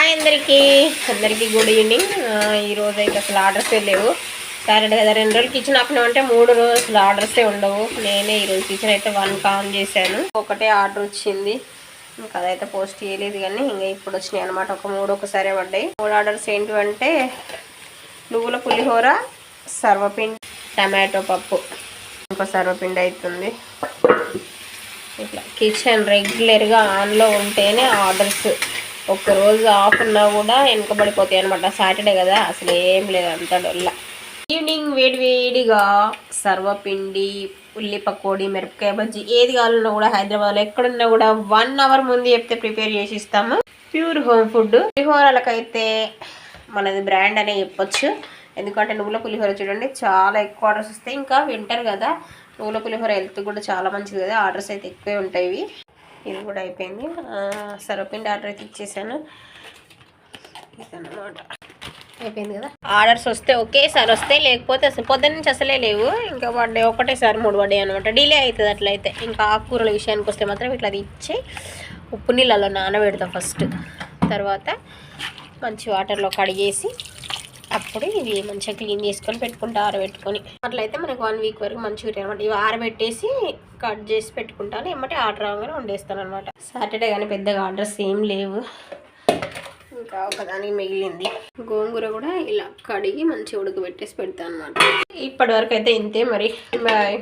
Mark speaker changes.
Speaker 1: Hi అందరికీ. అందరికీ good evening ఈరోజు అయితే అసలు ఆర్డర్సే లేవు. సాటర్డే కదా రెండు రోజులు కిచెన్ ఆపినా అంటే మూడు రోజులు ఆర్డర్సే ఉండవు. నేనే ఈరోజు కిచెన్ అయితే వన్ కాన్ చేశాను. ఒకటే ఆర్డర్ వచ్చింది. ఇంకా అదైతే పోస్ట్ చేయలేదు కానీ ఇంకా ఇప్పుడు వచ్చినాయి అనమాట ఒక మూడు ఒకసారి పడ్డాయి. మూడు ఆర్డర్స్ ఏంటివంటే నువ్వుల పులిహోర సర్వపిండి టమాటో పప్పు. ఇంకో సర్వపిండి అవుతుంది ఇట్లా కిచెన్ రెగ్యులర్గా ఆన్లో ఉంటేనే ఆర్డర్స్. ఒక్కరోజు ఆఫ్ ఉన్నా కూడా వెనుకబడిపోతాయి అనమాట సాటర్డే కదా అసలు ఏం లేదు అంత డొల్ల. ఈవినింగ్ వేడి వేడిగా సర్వపిండి ఉల్లి పకోడి మిరపకాయ బజ్జీ ఏది కావాలన్నా కూడా హైదరాబాద్లో ఎక్కడున్నా కూడా వన్ అవర్ ముందు చెప్తే ప్రిపేర్ చేసి ఇస్తాము. ప్యూర్ హోమ్ ఫుడ్ పులిహోరలకైతే మనది బ్రాండ్ అనే చెప్పొచ్చు. ఎందుకంటే నువ్వుల పులిహోర చూడండి చాలా ఎక్కువ ఆర్డర్స్ వస్తాయి. ఇంకా వింటర్ కదా నువ్వుల పులిహోర హెల్త్ కూడా చాలా మంచిది కదా. ఆర్డర్స్ అయితే ఎక్కువే ఉంటాయి ఇది కూడా అయిపోయింది. సర్వపిండి ఆర్డర్ అయితే ఇచ్చేసాను. ఇదన్నమాట. అయిపోయింది కదా? ఆర్డర్స్ వస్తే ఒకేసారి వస్తాయి లేకపోతే అసలు పొద్దున్న నుంచి అసలే లేవు. ఇంకా పడ్డాయి ఒకటేసారి మూడు పడ్డాయి అనమాట డిలే అవుతుంది అట్లయితే. ఇంకా ఆకుకూరల విషయానికి వస్తే మాత్రం ఇట్లా అది ఇచ్చి ఉప్పు నీళ్ళలో నానబెడతాం ఫస్ట్ తర్వాత మంచి వాటర్లో కడిగేసి అప్పుడు ఇవి మంచిగా క్లీన్ చేసుకొని పెట్టుకుంటా ఆరబెట్టుకొని. అట్లయితే మనకు వన్ వీక్ వరకు మంచిగా అనమాట ఇవి ఆరబెట్టేసి కట్ చేసి పెట్టుకుంటాను. ఏమంటే ఆర్డర్ రాగానే వండేస్తాను అనమాట సాటర్డే కానీ పెద్దగా ఆర్డర్స్ ఏం లేవు. ఇంకా ఒకదానికి మిగిలింది. గోంగూర కూడా ఇలా కడిగి మంచిగా ఉడకబెట్టేసి పెడతాను అనమాట ఇప్పటి వరకు అయితే ఇంతే మరి. బాయ్